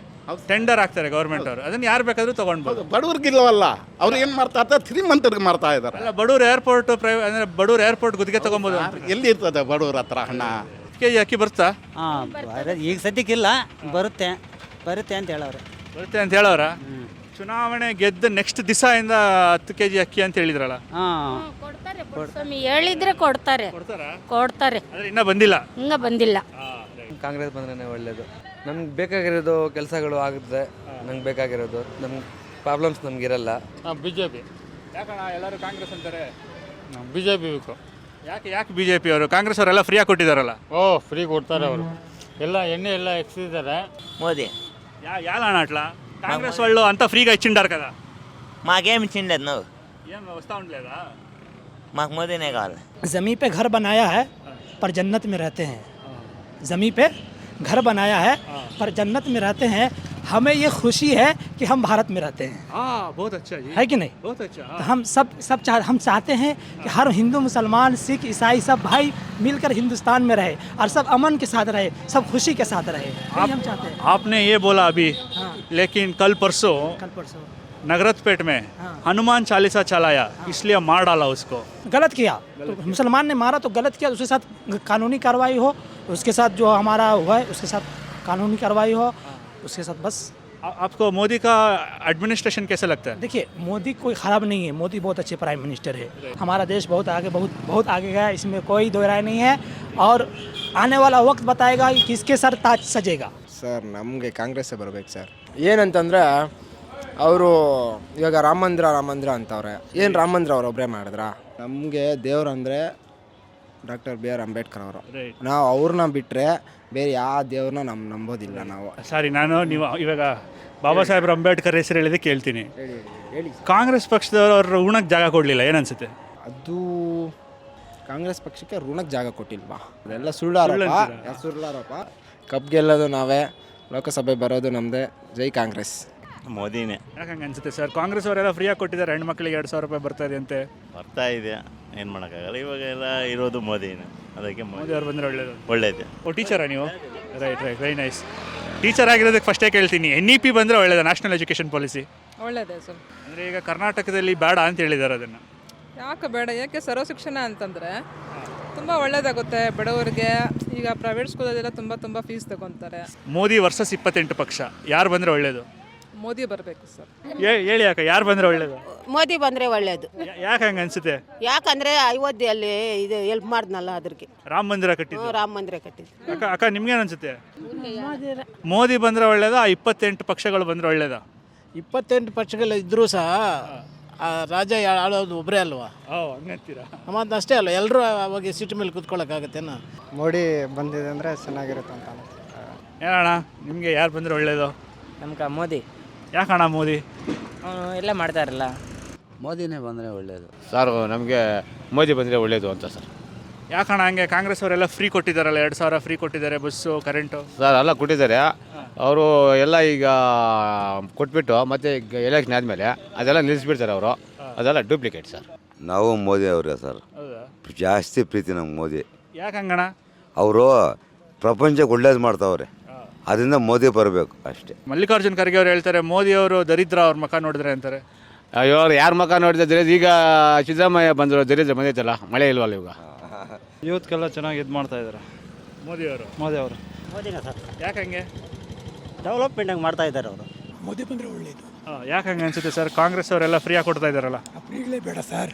ಟೆಂಡರ್ ಆಗ್ತಾರೆ ಗೌರ್ಮೆಂಟ್ ಅವರು. ಅದನ್ನ ಯಾರು ಬೇಕಾದರೂ ತೊಗೊಳ್ಬೋದು. ಬಡವ್ರಿಗಿಲ್ಲವಲ್ಲ ಅವ್ರು ಏನು ಮಾಡ್ತಾ ಇರ್ತಾರೆ ಶ್ರೀಮಂತರಿಗೆ ಮಾಡ್ತಾ ಇದ್ದಾರೆ. ಅಲ್ಲ ಬಡವ್ರು ಏರ್ಪೋರ್ಟ್ ಪ್ರೈವೇ ಅಂದರೆ ಬಡವ್ರು ಏರ್ಪೋರ್ಟ್ ಗುತ್ತಿಗೆ ತೊಗೊಬೋದು ಎಲ್ಲಿ ಇರ್ತದೆ ಬಡವ್ರ ಹತ್ರ ಹಣ? ಕೆ ಜಿ ಅಕ್ಕಿ ಬರ್ತಾ ಹಾಂ ಈಗ ಸದ್ಯಕ್ಕಿಲ್ಲ ಬರುತ್ತೆ ಬರುತ್ತೆ ಅಂತ ಹೇಳವ್ರೆ. ಬರುತ್ತೆ ಅಂತ ಹೇಳೋರ? ಚುನಾವಣೆ ಗೆದ್ದ ನೆಕ್ಸ್ಟ್ ದಿವಸದಿಂದ ಹತ್ತು ಕೆಜಿ ಅಕ್ಕಿ ಅಂತ ಹೇಳಿದ್ರಲ್ಲ? ಕೊಡ್ತಾರೆ ಹೇಳಿದ್ರೆ ಕೊಡ್ತಾರೆ. ಕೊಡ್ತಾರಾ? ಕೊಡ್ತಾರೆ. ಇನ್ನ ಇನ್ನೂ ಬಂದಿಲ್ಲ? ಇನ್ನ ಬಂದಿಲ್ಲ. ಕಾಂಗ್ರೆಸ್ ಬಂದ್ರೆ ಒಳ್ಳೇದು. ನಮ್ಗೆ ಬೇಕಾಗಿರೋದು ಕೆಲಸಗಳು ಆಗುತ್ತೆ. ನಂಗೆ ಬೇಕಾಗಿರೋದು. ನಮ್ಗೆ ಪ್ರಾಬ್ಲಮ್ಸ್ ನಮಗಿರಲ್ಲ. ಬಿ ಜೆ ಪಿ ಯಾಕಣ್ಣ ಎಲ್ಲರೂ ಕಾಂಗ್ರೆಸ್ ಅಂತಾರೆ? ಬಿ ಜೆ ಪಿ ಬೇಕು. ಯಾಕೆ ಯಾಕೆ ಬಿ ಜೆ ಪಿ ಅವರು? ಕಾಂಗ್ರೆಸ್ ಅವರೆಲ್ಲ ಫ್ರೀಯಾಗಿ ಕೊಟ್ಟಿದ್ದಾರಲ್ಲ? ಓ ಫ್ರೀ ಕೊಡ್ತಾರೆ ಅವರು. ಎಲ್ಲ ಎಣ್ಣೆ ಎಲ್ಲ ಎಕ್ಸಿದ್ದಾರೆ ಮೋದಿ. యా యాలా అట్లా కాంగ్రెస్ వాళ్ళు అంతా ఫ్రీగా ఇచ్చిండారు కదా మాకేం ఇచ్చిండదు నువ్వు ఏం వస్తా ఉండలేదా మాకు మోదీనే కావాలి ज़मीन पे घर बनाया है पर जन्नत में रहते हैं ज़मीन पे घर बनाया है पर जन्नत में रहते हैं हमें ये खुशी है कि हम भारत में रहते हैं। हाँ बहुत अच्छा जी। है कि नहीं? बहुत अच्छा तो हम सब सब चाह हम चाहते हैं कि हर हिंदू मुसलमान सिख ईसाई सब भाई मिलकर हिंदुस्तान में रहे और सब अमन के साथ रहे सब खुशी के साथ रहे। यही हम चाहते हैं। आपने ये बोला अभी हाँ। लेकिन कल परसों कल परसों। नगरतपेट में हाँ। हनुमान चालीसा चलाया इसलिए मार डाला उसको। गलत किया। तो मुसलमान ने मारा तो गलत किया उसके साथ कानूनी कार्रवाई हो उसके साथ जो हमारा हुआ है उसके साथ कानूनी कार्रवाई हो। उसके साथ बस आ- आपको मोदी का एडमिनिस्ट्रेशन कैसे लगता है देखिए मोदी कोई ख़राब नहीं है मोदी बहुत अच्छे प्राइम मिनिस्टर है हमारा देश बहुत आगे बहुत बहुत आगे गया है, इसमें कोई दो राय नहीं है और आने वाला वक्त बताएगा कि किसके सर ताज सजेगा ಸರ್ ನಮಗೆ ಕಾಂಗ್ರೆಸ್ಸೇ ಬರ್ಬೇಕು ಸರ್ ಏನಂತಂದ್ರೆ ಅವರು ಇವಾಗ ರಾಮ ಮಂದಿರ ರಾಮ ಮಂದಿರ ಅಂತವ್ರೆ ಏನು ರಾಮ ಮಂದಿರ ಅವ್ರು ಒಬ್ಬರೇ ಮಾಡಿದ್ರ ನಮಗೆ ದೇವ್ರು ಅಂದರೆ ಡಾಕ್ಟರ್ ಬಿ ಆರ್ ಅಂಬೇಡ್ಕರ್ ಅವರು Right. ನಾವು ಅವ್ರನ್ನ ಬಿಟ್ಟರೆ ಬೇರೆ ಯಾವ ದೇವ್ರನ್ನ ನಮ್ಮ ನಂಬೋದಿಲ್ಲ ನಾವು. ಸಾರಿ ನಾನು ನೀವು ಇವಾಗ ಬಾಬಾ ಸಾಹೇಬ್ರ ಅಂಬೇಡ್ಕರ್ ಹೆಸರು ಹೇಳಿದೆ ಕೇಳ್ತೀನಿ. ಹೇಳಿ ಹೇಳಿ ಕಾಂಗ್ರೆಸ್ ಪಕ್ಷದವರು ಅವ್ರ ಋಣಕ್ಕೆ ಜಾಗ ಕೊಡಲಿಲ್ಲ ಏನನ್ಸುತ್ತೆ? ಅದು ಕಾಂಗ್ರೆಸ್ ಪಕ್ಷಕ್ಕೆ ಋಣಕ್ಕೆ ಜಾಗ ಕೊಟ್ಟಿಲ್ವಾ? ಅದೆಲ್ಲ ಸುಳ್ಳಾರಪ್ಪ ಸುಳ್ಳಾರಪ್ಪ ಕಬ್ಬಿಗೆಲ್ಲದು ಕಪ್ ಗೆಲ್ಲೋದು ನಾವೇ ಲೋಕಸಭೆ ಬರೋದು ನಮ್ಮದೇ ಜೈ ಕಾಂಗ್ರೆಸ್. ಮೋದಿನೇ. ಹಂಗೆ ಅನ್ಸುತ್ತೆ ಸರ್? ಕಾಂಗ್ರೆಸ್ ಅವರೆಲ್ಲ ಫ್ರೀಯಾಗಿ ಕೊಟ್ಟಿದ್ದಾರೆ ಹೆಣ್ಮಕ್ಳಿಗೆ ಎರಡು ಸಾವಿರ ರೂಪಾಯಿ ಬರ್ತಾ ಇದೆ ಅಂತೆ. ಬರ್ತಾ ಇದೆ ಏನು ಮಾಡೋಕ್ಕಾಗಲ್ಲ. ಇವಾಗೆಲ್ಲ ಇರೋದು ಮೋದಿನೇ. ಅದಕ್ಕೆ ಮೋದಿ ಅವ್ರು ಬಂದರೆ ಒಳ್ಳೇದು. ಒಳ್ಳೇದು. ಓ ಟೀಚರಾ ನೀವು? Right right very nice teacher ಆಗಿರೋದಕ್ಕೆ ಫಸ್ಟೇ ಕೇಳ್ತೀನಿ. ಎನ್ ಇ ಪಿ ಬಂದರೆ ಒಳ್ಳೇದು ನ್ಯಾಷನಲ್ ಎಜುಕೇಷನ್ ಪಾಲಿಸಿ ಒಳ್ಳೆಯದೇ ಸರ್. ಅಂದರೆ ಈಗ ಕರ್ನಾಟಕದಲ್ಲಿ ಬೇಡ ಅಂತ ಹೇಳಿದ್ದಾರೆ ಅದನ್ನು. ಯಾಕೆ ಬೇಡ? ಯಾಕೆ ಸರ್ವ ಶಿಕ್ಷಣ ಅಂತಂದರೆ ತುಂಬ ಒಳ್ಳೇದಾಗುತ್ತೆ ಬಡವರಿಗೆ. ಈಗ ಪ್ರೈವೇಟ್ ಸ್ಕೂಲಲ್ಲೆಲ್ಲ ತುಂಬ ತುಂಬ ಫೀಸ್ ತಗೊತಾರೆ. ಮೋದಿ ವರ್ಸಸ್ ಇಪ್ಪತ್ತೆಂಟು ಪಕ್ಷ. ಯಾರು ಬಂದರೆ ಒಳ್ಳೇದು? ಮೋದಿ ಬರಬೇಕು ಸರ್. ಹೇ- ಹೇಳಿ ಯಾಕೆ ಯಾರು ಬಂದ್ರೆ ಒಳ್ಳೇದು? ಮೋದಿ ಬಂದರೆ ಒಳ್ಳೇದು. ಯಾ- ಯಾಕೆ ಹಂಗ ಅನ್ಸುತ್ತೆ? ಯಾಕಂದರೆ ಅಯೋಧ್ಯೆಯಲ್ಲಿ ಇದು ಎಲ್ಪ್ ಮಾಡಿದ್ನಲ್ಲ ಅದ್ರಿಗೆ. ರಾಮ ಮಂದಿರ ಕಟ್ಟಿದ್ದು. ರಾಮ ಮಂದಿರ ಕಟ್ಟಿದ್ದು. ಅಕ್ಕ ಅಕ್ಕ ನಿಮ್ಗೇನು ಅನ್ಸುತ್ತೆ? ಮೋದಿ ಬಂದ್ರೆ ಒಳ್ಳೇದ ಇಪ್ಪತ್ತೆಂಟು ಪಕ್ಷಗಳು ಬಂದ್ರೆ ಒಳ್ಳೇದಾ? ಇಪ್ಪತ್ತೆಂಟು ಪಕ್ಷಗಳು ಇದ್ದರೂ ಸಹ ಆ ರಾಜ ಆಳೋದು ಒಬ್ಬರೇ ಅಲ್ವಾ? ಓ ಹಂಗಂತೀರಾ ಮತ್ತು ಅಷ್ಟೇ ಅಲ್ಲ ಎಲ್ಲರೂ ಅವಾಗ ಸೀಟ್ ಮೇಲೆ ಕೂತ್ಕೊಳ್ಳೋಕ್ಕಾಗತ್ತೇನ ಮೋಡಿ ಬಂದಿದೆ ಅಂದರೆ ಚೆನ್ನಾಗಿರುತ್ತೆ ಅಂತ ಏನಣ್ಣ ನಿಮಗೆ ಯಾರು ಬಂದರೆ ಒಳ್ಳೇದು? ನಮ್ಗೆ ಮೋದಿ. ಯಾಕಣ್ಣ ಮೋದಿ? ಎಲ್ಲ ಮಾಡ್ತಾರಲ್ಲ ಮೋದಿನೇ ಬಂದರೆ ಒಳ್ಳೆಯದು ಸರ್ ನಮಗೆ ಮೋದಿ ಬಂದರೆ ಒಳ್ಳೇದು ಅಂತ ಸರ್. ಯಾಕಣ್ಣ ಹಂಗೆ? ಕಾಂಗ್ರೆಸ್ ಅವರೆಲ್ಲ ಫ್ರೀ ಕೊಟ್ಟಿದ್ದಾರಲ್ಲ ಎರಡು ಸಾವಿರ ಫ್ರೀ ಕೊಟ್ಟಿದ್ದಾರೆ ಬಸ್ಸು ಕರೆಂಟು ಸರ್ ಎಲ್ಲ ಕೊಟ್ಟಿದ್ದಾರೆ. ಅವರು ಎಲ್ಲ ಈಗ ಕೊಟ್ಬಿಟ್ಟು ಮತ್ತೆ ಎಲೆಕ್ಷನ್ ಆದಮೇಲೆ ಅದೆಲ್ಲ ನಿಲ್ಲಿಸ್ಬಿಡ್ತಾರೆ ಅವರು. ಅದೆಲ್ಲ ಡೂಪ್ಲಿಕೇಟ್ ಸರ್. ನಾವು ಮೋದಿ ಅವರೇ ಸರ್. ಹೌದಾ? ಜಾಸ್ತಿ ಪ್ರೀತಿ ನಮ್ಗೆ ಮೋದಿ. ಯಾಕೆ ಹಂಗಣ್ಣ? ಅವರು ಪ್ರಪಂಚಕ್ಕೆ ಒಳ್ಳೇದು ಮಾಡ್ತಾವ್ರೆ. ಅದರಿಂದ ಮೋದಿ ಬರಬೇಕು ಅಷ್ಟೇ. ಮಲ್ಲಿಕಾರ್ಜುನ್ ಖರ್ಗೆ ಅವರು ಹೇಳ್ತಾರೆ ಮೋದಿ ಅವರು ದರಿದ್ರ ಅವ್ರ ಮಕ ನೋಡಿದ್ರೆ ಅಂತಾರೆ. ಅಯ್ಯೋ ಯಾರ ಮಕ ನೋಡಿದ್ರೆ ಈಗ ಸಿದ್ದರಾಮಯ್ಯ ಬಂದರು ದರಿದ್ರ ಬಂದೈತಲ್ಲ ಮಳೆ ಇಲ್ವಲ್ಲ ಇವಾಗ? ಯೂತ್ಗೆಲ್ಲ ಚೆನ್ನಾಗಿ ಇದು ಮಾಡ್ತಾ ಇದ್ದಾರೆ ಮೋದಿಯವರು ಮೋದಿ ಅವರು. ಮೋದಿನ ಸರ್. ಯಾಕಂಗೆ ಡೆವಲಪ್ಮೆಂಟ್ ಹಂಗೆ ಮಾಡ್ತಾ ಇದ್ದಾರೆ ಅವರು. ಮೋದಿ ಬಂದರೆ ಒಳ್ಳೇದು. ಹಾಂ ಯಾಕಂಗೆ ಅನ್ಸುತ್ತೆ ಸರ್? ಕಾಂಗ್ರೆಸ್ ಅವರೆಲ್ಲ ಫ್ರೀಯಾಗಿ ಕೊಡ್ತಾ ಇದ್ದಾರಲ್ಲ ಫ್ರೀಗಳೇ ಬೇಡ ಸರ್.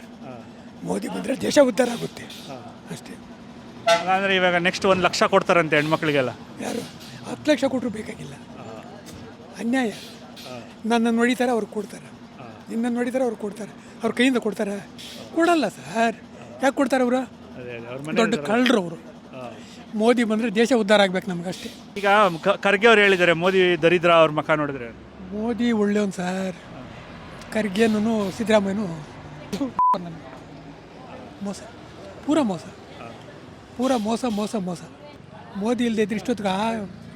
ಮೋದಿ ಬಂದರೆ ದೇಶ ಉದ್ಧಾರ ಆಗುತ್ತೆ. ಅಷ್ಟೇ. ಅಂದರೆ ಇವಾಗ ನೆಕ್ಸ್ಟ್ ಒಂದು ಲಕ್ಷ ಕೊಡ್ತಾರಂತೆ ಹೆಣ್ಮಕ್ಳಿಗೆಲ್ಲ. ಯಾರು? ಹತ್ತು ಲಕ್ಷ ಕೊಟ್ಟರು ಬೇಕಾಗಿಲ್ಲ. ಅನ್ಯಾಯ. ನನ್ನನ್ನು ಹೊಡಿತಾರೆ ಅವ್ರು ಕೊಡ್ತಾರೆ. ನಿನ್ನನ್ನು ಹೊಡಿತಾರೆ ಅವ್ರು ಕೊಡ್ತಾರೆ. ಅವ್ರ ಕೈಯಿಂದ ಕೊಡ್ತಾರೆ. ಕೊಡಲ್ಲ ಸರ್. ಯಾಕೆ ಕೊಡ್ತಾರೆ ಅವರು? ದೊಡ್ಡ ಕಳ್ಳರು ಅವರು. ಮೋದಿ ಬಂದರೆ ದೇಶ ಉದ್ಧಾರ ಆಗ್ಬೇಕು ನಮಗಷ್ಟೇ. ಈಗ ಖರ್ಗೆ ಅವ್ರು ಹೇಳಿದ್ದಾರೆ ಮೋದಿ ದರಿದ್ರ ಅವ್ರ ಮಖ ನೋಡಿದ್ರೆ. ಮೋದಿ ಒಳ್ಳೆಯವನು ಸರ್. ಖರ್ಗೆನೂ ಸಿದ್ದರಾಮಯ್ಯನು ಮೋಸ. ಪೂರ ಮೋಸ. ಪೂರ ಮೋಸ ಮೋಸ ಮೋಸ. ಮೋದಿ ಇಲ್ಲದೆ ಇದ್ರೆ ಇಷ್ಟೊತ್ತಿಗೆ ಆ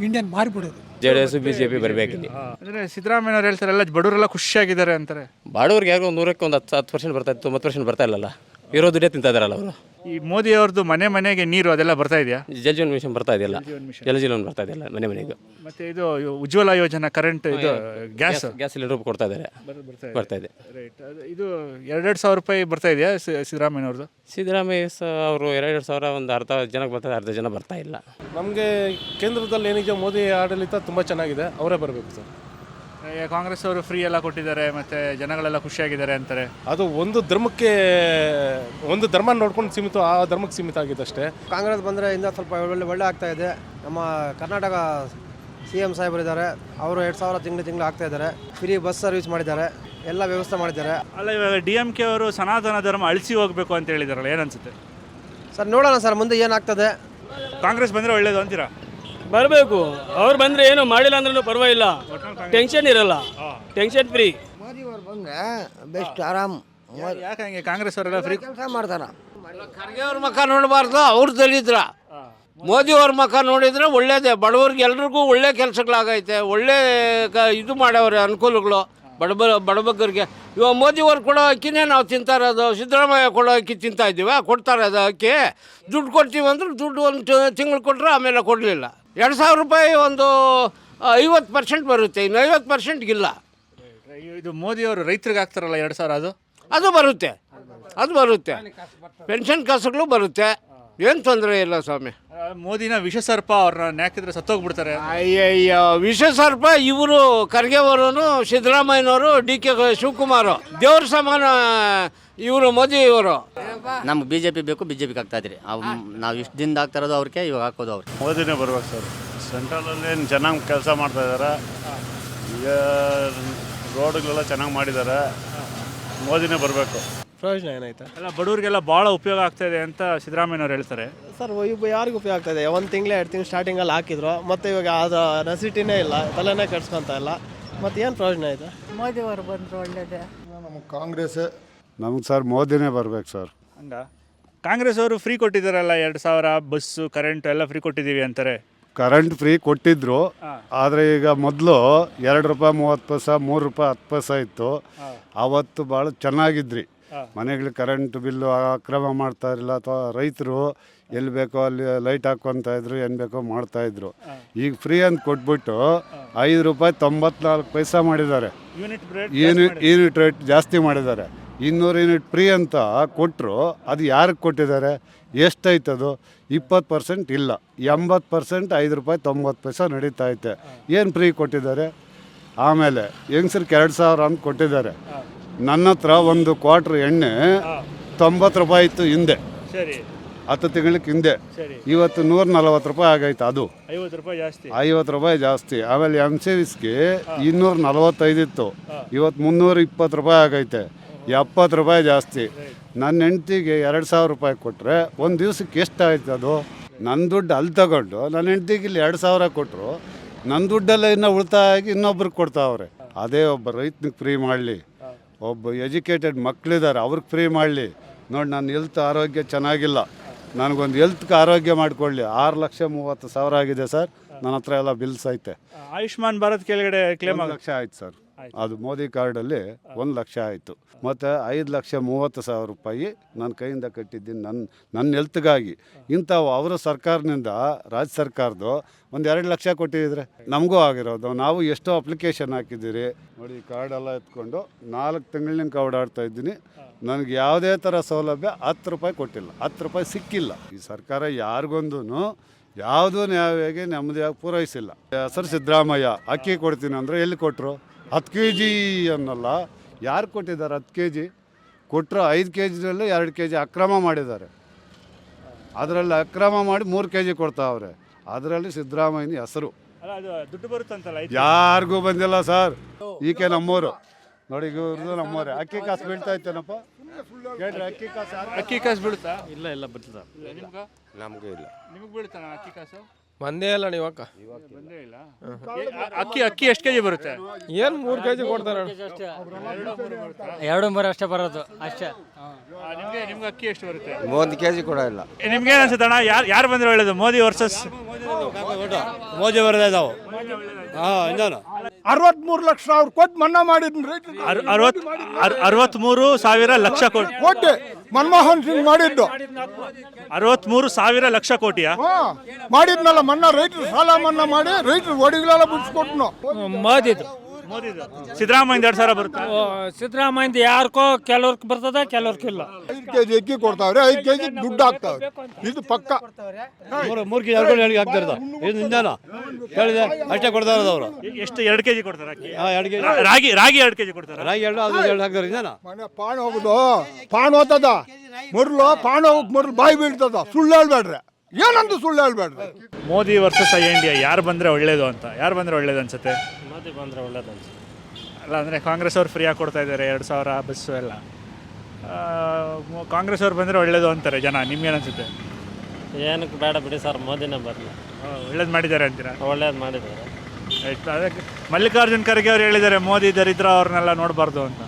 Indian ಮಾರಿಬಿಡೋದು. J D S B J P ಬರಬೇಕಿಲ್ಲಿ ಅಂದರೆ ಸಿದ್ದರಾಮಯ್ಯ ಅವ್ರು ಹೇಳ್ತಾರೆ ಎಲ್ಲ ಬಡವರೆಲ್ಲ ಖುಷಿಯಾಗಿದ್ದಾರೆ ಅಂತಾರೆ. ಬಡವ್ರಿಗೆ ಯಾರಿಗೂ ಒಂದು ನೂರಕ್ಕೆ ಒಂದು ಹತ್ತು ಹತ್ತು ಪರ್ಸೆಂಟ್ ಬರ್ತಾ ಇತ್ತು ತೊಂಬತ್ತು ಪರ್ಸೆಂಟ್ ಬರ್ತಾ ಇಲ್ಲಲ್ಲ? ಇರೋ ದುಡ್ಡೇ ತಿಂತಾ ಇದಾರಲ್ಲ ಅವರು? ಈ ಮೋದಿ ಅವ್ರದ್ದು ಮನೆ ಮನೆಗೆ ನೀರು ಅದೆಲ್ಲ ಬರ್ತಾ ಇದೆಯಾ? ಜಲ್ ಜೀವನ್ ಮಿಷನ್ ಬರ್ತಾ ಇದೆಯಲ್ಲ. ಜಲ ಜೀವನ್ ಬರ್ತಾ ಇದೆಯಲ್ಲ ಮನೆ ಮನೆಗೆ. ಮತ್ತೆ ಇದು ಉಜ್ವಲ ಯೋಜನಾ ಕರೆಂಟ್ ಇದು ಗ್ಯಾಸ್ ಗ್ಯಾಸ್ ಸಿಲಿಂಡರ್ ಕೊಡ್ತಾ ಇದ್ದಾರೆ. ಬರ್ತಾ ಇದೆ. ರೈಟ್ ಇದು. ಎರಡೆರಡು ಸಾವಿರ ರೂಪಾಯಿ ಬರ್ತಾ ಇದೆಯಾ ಸಿದ್ದರಾಮಯ್ಯ ಅವ್ರದ್ದು? ಸಿದ್ದರಾಮಯ್ಯ ಸ ಅವರು ಎರಡೆರಡು ಸಾವಿರ ಒಂದು ಅರ್ಧ ಜನಕ್ಕೆ ಬರ್ತಾ ಅರ್ಧ ಜನ ಬರ್ತಾ ಇಲ್ಲ. ನಮಗೆ ಕೇಂದ್ರದಲ್ಲಿ ಏನಿದೆ ಮೋದಿ ಆಡಳಿತ ತುಂಬ ಚೆನ್ನಾಗಿದೆ ಅವರೇ ಬರಬೇಕು ಸರ್. ಕಾಂಗ್ರೆಸ್ ಅವರು ಫ್ರೀ ಎಲ್ಲ ಕೊಟ್ಟಿದ್ದಾರೆ ಮತ್ತೆ ಜನಗಳೆಲ್ಲ ಖುಷಿಯಾಗಿದ್ದಾರೆ ಅಂತಾರೆ. ಅದು ಒಂದು ಧರ್ಮಕ್ಕೆ ಒಂದು ಧರ್ಮ ನೋಡ್ಕೊಂಡು ಸೀಮಿತ ಆ ಧರ್ಮಕ್ಕೆ ಸೀಮಿತ ಆಗಿದೆ ಅಷ್ಟೇ ಕಾಂಗ್ರೆಸ್ ಬಂದರೆ ಇಂದ ಸ್ವಲ್ಪ ಒಳ್ಳೆ ಒಳ್ಳೆ ಆಗ್ತಾ ಇದೆ. ನಮ್ಮ ಕರ್ನಾಟಕ ಸಿ ಎಂ ಸಾಹೇಬರಿದ್ದಾರೆ ಅವರು ಎರಡು ಸಾವಿರ ತಿಂಗಳು ತಿಂಗಳು ಆಗ್ತಾ ಇದ್ದಾರೆ. ಫ್ರೀ ಬಸ್ ಸರ್ವಿಸ್ ಮಾಡಿದ್ದಾರೆ. ಎಲ್ಲ ವ್ಯವಸ್ಥೆ ಮಾಡಿದ್ದಾರೆ. ಅಲ್ಲ ಇವಾಗ ಡಿ ಎಂ ಕೆ ಅವರು ಸನಾತನ ಧರ್ಮ ಅಳಿಸಿ ಹೋಗ್ಬೇಕು ಅಂತ ಹೇಳಿದಾರಲ್ಲ ಏನನ್ಸುತ್ತೆ ಸರ್ ನೋಡೋಣ ಸರ್ ಮುಂದೆ ಏನಾಗ್ತದೆ? ಕಾಂಗ್ರೆಸ್ ಬಂದರೆ ಒಳ್ಳೇದು ಅಂತೀರಾ? ಬರಬೇಕು. ಅವ್ರು ಬಂದರೆ ಏನು ಮಾಡಿಲ್ಲ ಅಂದ್ರೂ ಪರವಾಗಿಲ್ಲ. ಟೆನ್ಷನ್ ಇರಲ್ಲ. ಟೆನ್ಷನ್ ಫ್ರೀ ಮೋದಿ ಅವರು ಬಂದರೆ ಬೆಸ್ಟ್ ಆರಾಮ್. ಯಾಕೆ ಹಂಗೆ? ಕಾಂಗ್ರೆಸ್ ಅವರೆಲ್ಲ ಫ್ರೀ ಕೆಲಸ ಮಾಡ್ತಾರ. ಖರ್ಗೆ ಅವ್ರ ಮಕ್ಕ ನೋಡಬಾರ್ದು ಅವ್ರು ದಲಿದ್ರ ಮೋದಿ ಅವ್ರ ಮಕ್ಕ ನೋಡಿದ್ರೆ ಒಳ್ಳೇದೇ ಬಡವ್ರಿಗೆ ಎಲ್ರಿಗೂ ಒಳ್ಳೆ ಕೆಲಸಗಳಾಗೈತೆ ಒಳ್ಳೆ ಕ ಇದು ಮಾಡವ್ರೆ ಅನುಕೂಲಗಳು. ಬಡಬ ಬಡಬಗ್ಗರಿಗೆ ಇವಾಗ ಮೋದಿ ಅವ್ರು ಕೊಡೋ ಅಕ್ಕಿನೇ ನಾವು ತಿಂತಾ ಇರೋದು ಸಿದ್ದರಾಮಯ್ಯ ಕೊಡೋ ಅಕ್ಕಿ ತಿಂತಾ ಇದ್ದೀವ ಕೊಡ್ತಾರೆ ಅದು ಅಕ್ಕಿ. ದುಡ್ಡು ಕೊಡ್ತೀವಿ ಅಂದ್ರೆ ದುಡ್ಡು ಒಂದು ತಿಂಗಳು ಕೊಟ್ಟರೆ ಆಮೇಲೆ ಕೊಡಲಿಲ್ಲ. ಎರಡು ಸಾವಿರ ರೂಪಾಯಿ ಒಂದು ಐವತ್ತು ಪರ್ಸೆಂಟ್ ಬರುತ್ತೆ. ಇನ್ನು ಐವತ್ತು ಪರ್ಸೆಂಟ್ಗಿಲ್ಲ ಇದು ಮೋದಿಯವರು ರೈತರಿಗೆ ಹಾಕ್ತಾರಲ್ಲ ಎರಡು ಸಾವಿರ ಅದು? ಅದು ಬರುತ್ತೆ. ಅದು ಬರುತ್ತೆ. ಪೆನ್ಷನ್ ಕಾಸುಗಳು ಬರುತ್ತೆ. ಏನು ತೊಂದರೆ ಇಲ್ಲ ಸ್ವಾಮಿ. ಆ, ಮೋದಿನ ವಿಷಸರ್ಪ ಅವ್ರನ್ನ ಹಾಕಿದ್ರೆ ಸತ್ತೋಗ್ಬಿಡ್ತಾರೆ. ಅಯ್ಯಯ್ಯ ಸರ್ಪ ಇವರು ಖರ್ಗೆ ಅವರು ಸಿದ್ದರಾಮಯ್ಯನವರು ಡಿ ಕೆ ಶಿವಕುಮಾರು. ದೇವ್ರ ಸಮಾನ ಇವರು ಮೋದಿ ಇವರು. ನಮ್ಗೆ ಬಿ ಜೆ ಪಿ ಬೇಕು ಬಿ ಜೆ ಪಿಗೆ ಆಗ್ತಾ ಇದ್ರಿ ನಾವು ಇಷ್ಟು ದಿನದ ಆಗ್ತಾ ಇರೋದು ಅವ್ರಿಗೆ ಇವಾಗ ಹಾಕೋದು ಅವ್ರಿಗೆ. ಮೋದಿನೇ ಬರ್ಬೇಕು ಸರ್. ಸೆಂಟ್ರಲಲ್ಲಿ ಏನು ಚೆನ್ನಾಗಿ ಕೆಲಸ ಮಾಡ್ತಾ ಇದ್ದಾರೆ ಈಗ ರೋಡ್ಗಳೆಲ್ಲ ಚೆನ್ನಾಗಿ ಮಾಡಿದ್ದಾರೆ ಮೋದಿನೇ ಬರಬೇಕು. ಪ್ರಯೋಜನ ಏನಾಯ್ತು? ಎಲ್ಲ ಬಡವರಿಗೆಲ್ಲ ಭಾಳ ಉಪಯೋಗ ಆಗ್ತಾ ಇದೆ ಅಂತ ಸಿದ್ದರಾಮಯ್ಯನವ್ರು ಹೇಳ್ತಾರೆ. ಸರ್ ಇಬ್ಬ ಯಾರಿಗೂ ಉಪಯೋಗ ಆಗ್ತಾ ಇದೆ? ಒಂದು ತಿಂಗಳು ಎರಡು ತಿಂಗಳು ಸ್ಟಾರ್ಟಿಂಗಲ್ಲಿ ಹಾಕಿದ್ರು ಮತ್ತೆ ಇವಾಗ ಅದು ನೆಸಿಟಿನೇ ಇಲ್ಲ ತಲೆನೇ ಕೆಡ್ಸ್ಕೊಂತ ಇಲ್ಲ. ಮತ್ತೆ ಏನು ಪ್ರಯೋಜನ ಆಯ್ತು ಮೋದಿ ಅವರು ಬಂದರು ಒಳ್ಳೇದೇ. ನಮಗೆ ಕಾಂಗ್ರೆಸ್ ನಮಗೆ ಸರ್ ಮೋದಿನೇ ಬರ್ಬೇಕು ಸರ್. ಹಂಗ? ಕಾಂಗ್ರೆಸ್ ಅವರು ಫ್ರೀ ಕೊಟ್ಟಿದ್ದಾರಲ್ಲ ಎರಡು ಸಾವಿರ ಬಸ್ಸು ಕರೆಂಟ್ ಎಲ್ಲ ಫ್ರೀ ಕೊಟ್ಟಿದ್ದೀವಿ ಅಂತಾರೆ. ಕರೆಂಟ್ ಫ್ರೀ ಕೊಟ್ಟಿದ್ರು. ಆದರೆ ಈಗ ಮೊದಲು ಎರಡು ರೂಪಾಯಿ ಮೂವತ್ತು ಪೈಸ ಮೂರು ರೂಪಾಯಿ ಹತ್ತು ಪೈಸ ಇತ್ತು. ಆವತ್ತು ಭಾಳ ಚೆನ್ನಾಗಿದ್ರಿ. ಮನೆಗಳಿಗೆ ಕರೆಂಟ್ ಬಿಲ್ಲು ಅಕ್ರಮ ಮಾಡ್ತಾ ಇರಲಿಲ್ಲ ಅಥವಾ ರೈತರು ಎಲ್ಲಿ ಬೇಕೋ ಅಲ್ಲಿ ಲೈಟ್ ಹಾಕ್ಕೊತಾ ಇದ್ರು ಏನು ಬೇಕೋ ಮಾಡ್ತಾ ಇದ್ರು. ಈಗ ಫ್ರೀ ಅಂತ ಕೊಟ್ಬಿಟ್ಟು ಐದು ರೂಪಾಯಿ ತೊಂಬತ್ನಾಲ್ಕು ಪೈಸೆ ಮಾಡಿದ್ದಾರೆ. ಯೂನಿಟ್ ರೇಟ್ ಜಾಸ್ತಿ ಮಾಡಿದ್ದಾರೆ. ಇನ್ನೂರು ಯೂನಿಟ್ ಫ್ರೀ ಅಂತ ಕೊಟ್ಟರು ಅದು ಯಾರಿಗೆ ಕೊಟ್ಟಿದ್ದಾರೆ? ಎಷ್ಟೈತದು ಇಪ್ಪತ್ತು ಪರ್ಸೆಂಟ್ ಇಲ್ಲ. ಎಂಬತ್ತು ಪರ್ಸೆಂಟ್ ಐದು ರೂಪಾಯಿ ತೊಂಬತ್ತು ಪೈಸೆ ನಡೀತಾ ಐತೆ. ಏನು ಫ್ರೀ ಕೊಟ್ಟಿದ್ದಾರೆ? ಆಮೇಲೆ ಹೆಂಗಸ್ರಿಗೆ ಎರಡು ಸಾವಿರ ಅಂತ ಕೊಟ್ಟಿದ್ದಾರೆ. ನನ್ನ ಹತ್ರ ಒಂದು ಕ್ವಾಟ್ರ್ ಎಣ್ಣೆ ತೊಂಬತ್ತು ರೂಪಾಯಿ ಇತ್ತು ಹಿಂದೆ. ಹತ್ತು ತಿಂಗಳಿಗೆ ಹಿಂದೆ. ಇವತ್ತು ನೂರ ನಲ್ವತ್ತು ರೂಪಾಯಿ ಆಗೈತೆ ಅದು. ಐವತ್ತು ರೂಪಾಯಿ ಜಾಸ್ತಿ. ಐವತ್ತು ರೂಪಾಯಿ ಜಾಸ್ತಿ. ಆಮೇಲೆ ಎಂ ಸಿ ವಿಸ್ಗೆ ಇನ್ನೂರ ನಲವತ್ತೈದು ಇತ್ತು. ಇವತ್ತು ಮುನ್ನೂರ ಇಪ್ಪತ್ತು ರೂಪಾಯಿ ಆಗೈತೆ. ಎಪ್ಪತ್ತು ರೂಪಾಯಿ ಜಾಸ್ತಿ. ನನ್ನ ಹೆಂಡ್ತಿಗೆ ಎರಡು ಸಾವಿರ ರೂಪಾಯಿ ಕೊಟ್ಟರೆ ಒಂದು ದಿವ್ಸಕ್ಕೆ ಎಷ್ಟು ಆಯ್ತು ಅದು? ನನ್ನ ದುಡ್ಡು ಅಲ್ಲಿ ತಗೊಂಡು ನನ್ನ ಹೆಂಡ್ತಿಗೆ ಇಲ್ಲಿ ಎರಡು ಸಾವಿರ ಕೊಟ್ಟರು ನನ್ನ ದುಡ್ಡೆಲ್ಲ ಇನ್ನೂ ಉಳಿತಾಯ ಆಗಿ ಇನ್ನೊಬ್ರಿಗೆ ಕೊಡ್ತಾವ್ರೆ. ಅದೇ ಒಬ್ಬ ರೈತನಿಗೆ ಫ್ರೀ ಮಾಡಲಿ. ಒಬ್ಬ ಎಜುಕೇಟೆಡ್ ಮಕ್ಕಳಿದ್ದಾರೆ ಅವ್ರಿಗೆ ಫ್ರೀ ಮಾಡಲಿ. ನೋಡಿ ನನ್ನ ಹೆಲ್ತ್ ಆರೋಗ್ಯ ಚೆನ್ನಾಗಿಲ್ಲ. ನನಗೊಂದು ಹೆಲ್ತ್ಗೆ ಆರೋಗ್ಯ ಮಾಡಿಕೊಳ್ಳಿ ಆರು ಲಕ್ಷ ಮೂವತ್ತು ಸಾವಿರ ಆಗಿದೆ ಸರ್. ನನ್ನ ಹತ್ರ ಎಲ್ಲ ಬಿಲ್ಸ್ ಐತೆ. ಆಯುಷ್ಮಾನ್ ಭಾರತ್ ಕೆಳಗಡೆ ಕ್ಲೇಮ್ ಲಕ್ಷ ಆಯ್ತು ಸರ್. ಅದು ಮೋದಿ ಕಾರ್ಡಲ್ಲಿ ಒಂದು ಲಕ್ಷ ಆಯಿತು. ಮತ್ತು ಐದು ಲಕ್ಷ ಮೂವತ್ತು ಸಾವಿರ ರೂಪಾಯಿ ನನ್ನ ಕೈಯಿಂದ ಕಟ್ಟಿದ್ದೀನಿ ನನ್ನ ನನ್ನ ಹೆಲ್ತ್ಗಾಗಿ. ಇಂಥವು ಅವರ ಸರ್ಕಾರದಿಂದ ರಾಜ್ಯ ಸರ್ಕಾರದ್ದು ಒಂದು ಎರಡು ಲಕ್ಷ ಕೊಟ್ಟಿದ್ರೆ ನಮಗೂ ಆಗಿರೋದು. ನಾವು ಎಷ್ಟೋ ಅಪ್ಲಿಕೇಶನ್ ಹಾಕಿದ್ದೀರಿ. ನೋಡಿ ಕಾರ್ಡೆಲ್ಲ ಎತ್ಕೊಂಡು ನಾಲ್ಕು ತಿಂಗಳಿನಿಂದ ಓಡಾಡ್ತಾ ಇದ್ದೀನಿ. ನನಗೆ ಯಾವುದೇ ಥರ ಸೌಲಭ್ಯ ಹತ್ತು ರೂಪಾಯಿ ಕೊಟ್ಟಿಲ್ಲ. ಹತ್ತು ರೂಪಾಯಿ ಸಿಕ್ಕಿಲ್ಲ. ಈ ಸರ್ಕಾರ ಯಾರಿಗೊಂದೂ ಯಾವುದೂ ನ್ಯಾಯವಾಗಿ ನೆಮ್ಮದಿಯಾಗಿ ಪೂರೈಸಿಲ್ಲ. ಹೆಸರು ಸಿದ್ದರಾಮಯ್ಯ ಅಕ್ಕಿ ಕೊಡ್ತೀನಿ ಅಂದರೆ ಎಲ್ಲಿ ಕೊಟ್ಟರು ಹತ್ತು ಕೆ ಜಿ ಅನ್ನಲ್ಲ. ಯಾರು ಕೊಟ್ಟಿದ್ದಾರೆ ಹತ್ತು ಕೆ ಜಿ ಕೊಟ್ಟರು ಐದು ಕೆ ಜಿಯಲ್ಲಿ ಎರಡು ಕೆ ಜಿ ಅಕ್ರಮ ಮಾಡಿದ್ದಾರೆ. ಅದರಲ್ಲಿ ಅಕ್ರಮ ಮಾಡಿ ಮೂರು ಕೆ ಜಿ ಕೊಡ್ತಾವ್ರೆ ಅದರಲ್ಲಿ ಸಿದ್ದರಾಮಯ್ಯನ ಹೆಸರು. ಅಲ್ಲ ಅದು ದುಡ್ಡು ಬರುತ್ತಂತಲ್ಲ ಯಾರಿಗೂ ಬಂದಿಲ್ಲ ಸರ್. ಈಕೆ ನಮ್ಮೂರು. ನೋಡಿ ಇವ್ರದ್ದು ನಮ್ಮೂರೇ. ಅಕ್ಕಿ ಕಾಸು ಬೀಳ್ತಾ ಇತ್ತೇನಪ್ಪ ಕೇಳ್ರಿ ಅಕ್ಕಿ ಕಾಸು ಬೀಳ್ತಾ ಅಕ್ಕಿ ಕಾಸು ಬೀಳುತ್ತಾ? ಇಲ್ಲ ಇಲ್ಲ ಬರ್ತದ. ನಿಮ್ಗೆ? ನಮಗೂ ಇಲ್ಲ. ನಿಮಗೆ ಬೀಳ್ತಾನ ಅಕ್ಕಿ ಕಾಸು? ಬಂದೇ ಇಲ್ಲ ಇವಾಗ ಅಕ್ಕಿ. ಅಕ್ಕಿ ಎಷ್ಟು ಕೆಜಿ ಬರುತ್ತೆ? ಏನು ಮೂರು ಕೆ ಜಿ ಕೊಡ್ತಾರೆ ಎರಡು ಮೂರು ಅಷ್ಟೇ ಬರೋದು ಅಷ್ಟೇ. ನಿಮ್ಗೆ ನಿಮ್ಗೆ ಅಕ್ಕಿ ಎಷ್ಟು ಬರುತ್ತೆ? ಒಂದು ಕೆ ಜಿ ಕೂಡ ಇಲ್ಲ. ನಿಮ್ಗೆ ಏನು ಅನ್ಸುತ್ತೆ ಅಣ್ಣ? ಯಾರು ಯಾರು ಬಂದ್ರೆ ಒಳ್ಳೇದು ಮೋದಿ ವರ್ಸಸ್ ಮೋದಿ ಬರೋದೇ ನಾವು ಹಾಂ ಇನ್ನೇನು ಅರವತ್ಮೂರು ಲಕ್ಷ ಅವ್ರು ಕೊಟ್ಟು ಮನ್ನಾ ಮಾಡಿದ್ರು ಅರವತ್ ಅರವತ್ಮೂರು ಸಾವಿರ ಲಕ್ಷ ಕೊಟ್ಟು ಕೊಟ್ಟೆ. ಮನಮೋಹನ್ ಸಿಂಗ್ ಮಾಡಿದ್ದು. ಅರವತ್ಮೂರು ಸಾವಿರ ಲಕ್ಷ ಕೋಟಿಯ? ಮಾಡಿದ್ನಲ್ಲ ಮನ್ನಾ ರೈತರು ಸಾಲ ಮನ್ನಾ ಮಾಡಿ ರೈತರು ಒಡಿಗಳೆಲ್ಲ ಬಿಡಿಸ್ಕೊಟ್ನು. ಮೋದಿದು ಮೋದಿದು ಸಿದ್ದರಾಮಯ್ಯ ಎರಡು ಸಾವಿರ ಬರುತ್ತೆ? ಸಿದ್ದರಾಮಯ್ಯ ಯಾರ್ಕೋ ಕೆಲವ್ರಿಗೆ ಬರ್ತದ ಕೆಲವ್ರಿಗೆ ಇಲ್ಲ. ಐದು ಕೆಜಿ ಅಕ್ಕಿ ಕೊಡ್ತಾವ್ರೆ ಐದು ಕೆಜಿ ದುಡ್ಡು ಹಾಕ್ತಾವ್ರೆ. ಇದು ಪಕ್ಕ. ಮೂರು ಮೂರು ಕೆ ಜಿ ಎರಡು ಹೇಳಿ ಆಗ್ತಾ ಇರೋದು. ಇದು ಹೇಳಿದೆ ಅಷ್ಟೇ ಕೊಡ್ತಾ ಇರೋದು ಅವರು. ಎಷ್ಟು ಎರಡು ಕೆಜಿ ಕೊಡ್ತಾರೆ ಅಕ್ಕಿ? ಹಾಂ ಎರಡು ಕೆ ಜಿ ರಾಗಿ ರಾಗಿ ಎರಡು ಕೆಜಿ ಕೊಡ್ತಾರೆ? ರಾಗಿ ಎರಡು ಅದು ಎರಡು ಹಾಕ್ತಾರೆ ಇಂಜಾನ ಮನೆ ಪಾಣ್ ಹೋಗುದು ಪಾಣ ಹೋಗ್ತದ. ಮೊದಲು ಪಾಣ ಹೋಗಕ್ ಮೊದಲು ಬಾಯಿ ಬೀಳ್ತದ. ಸುಳ್ಳು ಹೇಳ್ಬೇಡ್ರಿ. ಏನಂತ ಸುಳ್ಳು ಹೇಳ್ಬೇಡ್ರಿ? ಮೋದಿ ವರ್ಸಸ್ ಐ ಇಂಡಿಯಾ ಯಾರು ಬಂದ್ರೆ ಒಳ್ಳೇದು ಅಂತ? ಯಾರು ಬಂದ್ರೆ ಒಳ್ಳೇದು ಅನ್ಸುತ್ತೆ? ಮೋದಿ ಬಂದರೆ ಒಳ್ಳೇದು ಅನ್ಸುತ್ತೆ. ಅಲ್ಲ ಅಂದರೆ ಕಾಂಗ್ರೆಸ್ ಅವ್ರು ಫ್ರೀಯಾಗಿ ಕೊಡ್ತಾ ಇದ್ದಾರೆ ಎರಡು ಸಾವಿರ ಬಸ್ಸು ಎಲ್ಲ. ಕಾಂಗ್ರೆಸ್ ಅವ್ರು ಬಂದರೆ ಒಳ್ಳೇದು ಅಂತಾರೆ ಜನ ನಿಮ್ಗೇನು ಅನ್ಸುತ್ತೆ? ಏನಕ್ಕೆ ಬೇಡ ಬಿಡಿ ಸರ್ ಮೋದಿನೇ ಬರಲಿ. ಒಳ್ಳೇದು ಮಾಡಿದ್ದಾರೆ ಅಂತೀರಾ? ಒಳ್ಳೇದು ಮಾಡಿದ್ದಾರೆ. ಆಯ್ತು ಅದಕ್ಕೆ ಮಲ್ಲಿಕಾರ್ಜುನ್ ಖರ್ಗೆ ಅವ್ರು ಹೇಳಿದ್ದಾರೆ ಮೋದಿ ದರಿದ್ರ ಅವ್ರನ್ನೆಲ್ಲ ನೋಡಬಾರ್ದು ಅಂತ.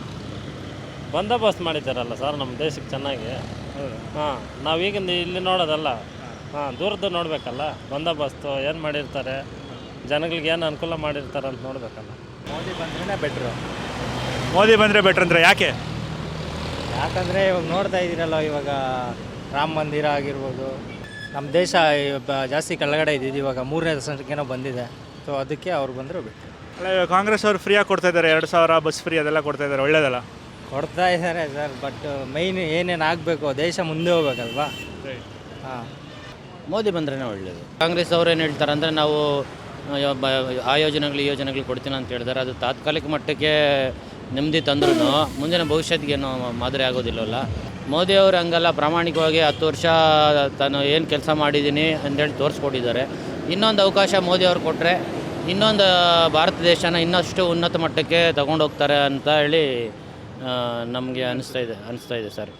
ಬಂದೋಬಸ್ತ್ ಮಾಡಿದ್ದಾರಲ್ಲ ಸರ್ ನಮ್ಮ ದೇಶಕ್ಕೆ ಚೆನ್ನಾಗಿ. ಹಾಂ ನಾವೀಗಿಂದ ಇಲ್ಲಿ ನೋಡೋದಲ್ಲ. ಹಾಂ ದೂರದ್ದು ನೋಡಬೇಕಲ್ಲ ಬಂದೋಬಸ್ತು ಏನು ಮಾಡಿರ್ತಾರೆ ಜನಗಳಿಗೆ ಏನು ಅನುಕೂಲ ಮಾಡಿರ್ತಾರೆ ಅಂತ ನೋಡಬೇಕಲ್ಲ. ಮೋದಿ ಬಂದ್ರೇ ಬೆಟ್ರು ಮೋದಿ ಬಂದರೆ ಬೆಟ್ರ್ ಅಂದರೆ ಯಾಕೆ? ಯಾಕಂದರೆ ಇವಾಗ ನೋಡ್ತಾ ಇದ್ದೀರಲ್ಲ ಇವಾಗ ರಾಮ ಮಂದಿರ ಆಗಿರ್ಬೋದು ನಮ್ಮ ದೇಶ ಇವ- ಜಾಸ್ತಿ ಕೆಳಗಡೆ ಇದ್ದಿದ್ದು ಇವಾಗ ಮೂರನೇ ಸಂಖ್ಯೆನೋ ಬಂದಿದೆ. ಸೊ ಅದಕ್ಕೆ ಅವ್ರು ಬಂದರು ಬಿಟ್ಟು ಅಲ್ಲ ಇವಾಗ ಕಾಂಗ್ರೆಸ್ ಅವ್ರು ಫ್ರೀಯಾಗಿ ಕೊಡ್ತಾ ಇದ್ದಾರೆ ಎರಡು ಸಾವಿರ ಬಸ್ ಫ್ರೀ ಅದೆಲ್ಲ ಕೊಡ್ತಾ ಇದ್ದಾರೆ ಒಳ್ಳೇದಲ್ಲ? ಕೊಡ್ತಾ ಇದ್ದಾರೆ ಸರ್ ಬಟ್ ಮೈನ್ ಏನೇನು ಆಗಬೇಕು ದೇಶ ಮುಂದೆ ಹೋಗ್ಬೇಕಲ್ವಾ? ಹಾಂ. ಮೋದಿ ಬಂದ್ರೇ ಒಳ್ಳೆಯದು ಕಾಂಗ್ರೆಸ್ ಅವ್ರು ಏನು ಹೇಳ್ತಾರೆ ಅಂದರೆ ನಾವು ಆ ಯೋಜನೆಗಳು, ಈ ಯೋಜನೆಗಳು ಕೊಡ್ತೀನಿ ಅಂತ ಹೇಳಿದಾರೆ. ಅದು ತಾತ್ಕಾಲಿಕ ಮಟ್ಟಕ್ಕೆ ನೆಮ್ಮದಿ ತಂದ್ರೂ ಮುಂದಿನ ಭವಿಷ್ಯಕ್ಕೆ ಏನು ಮಾದರಿ ಆಗೋದಿಲ್ಲವಲ್ಲ. ಮೋದಿ ಅವರು ಹಂಗಲ್ಲ, ಪ್ರಾಮಾಣಿಕವಾಗಿ ಹತ್ತು ವರ್ಷ ತಾನು ಏನು ಕೆಲಸ ಮಾಡಿದ್ದೀನಿ ಅಂತೇಳಿ ತೋರಿಸ್ಕೊಟ್ಟಿದ್ದಾರೆ. ಇನ್ನೊಂದು ಅವಕಾಶ ಮೋದಿ ಅವರು ಕೊಟ್ಟರೆ ಇನ್ನೊಂದು ಭಾರತ ದೇಶನ ಇನ್ನಷ್ಟು ಉನ್ನತ ಮಟ್ಟಕ್ಕೆ ತಗೊಂಡೋಗ್ತಾರೆ ಅಂತ ಹೇಳಿ ನಮಗೆ ಅನಿಸ್ತಾ ಇದೆ ಅನಿಸ್ತಾ ಇದೆ ಸರ್.